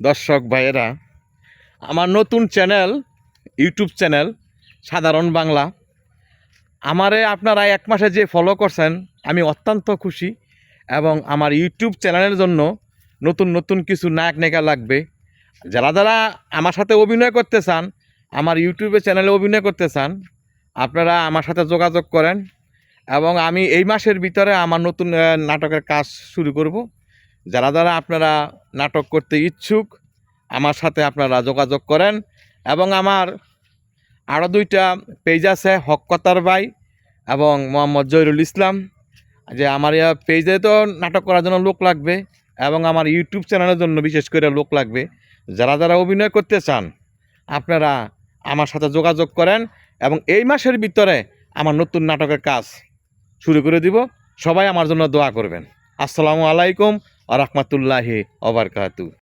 দর্শক ভাইয়েরা, আমার নতুন চ্যানেল, ইউটিউব চ্যানেল, সাধারণ বাংলা, আমারে আপনারা এক মাসে যে ফলো করছেন, আমি অত্যন্ত খুশি এবং আমার ইউটিউব চ্যানেলের জন্য নতুন নতুন কিছু নায়ক নায়িকা লাগবে। যারা যারা আমার সাথে অভিনয় করতে চান, আমার ইউটিউবে চ্যানেলে অভিনয় করতে চান, আপনারা আমার সাথে যোগাযোগ করেন এবং আমি এই মাসের ভিতরে আমার নতুন নাটকের কাজ শুরু করব। যারা যারা আপনারা নাটক করতে ইচ্ছুক, আমার সাথে আপনারা যোগাযোগ করেন এবং আমার আরও দুইটা পেজ আছে হককতার ভাই এবং মোহাম্মদ জহিরুল ইসলাম, যে আমার পেজে তো নাটক করার জন্য লোক লাগবে এবং আমার ইউটিউব চ্যানেলের জন্য বিশেষ করে লোক লাগবে। যারা যারা অভিনয় করতে চান, আপনারা আমার সাথে যোগাযোগ করেন এবং এই মাসের ভিতরে আমার নতুন নাটকের কাজ শুরু করে দিব। সবাই আমার জন্য দোয়া করবেন। আসসালামু আলাইকুম আ রহমতুল্লাহি অবরকাতু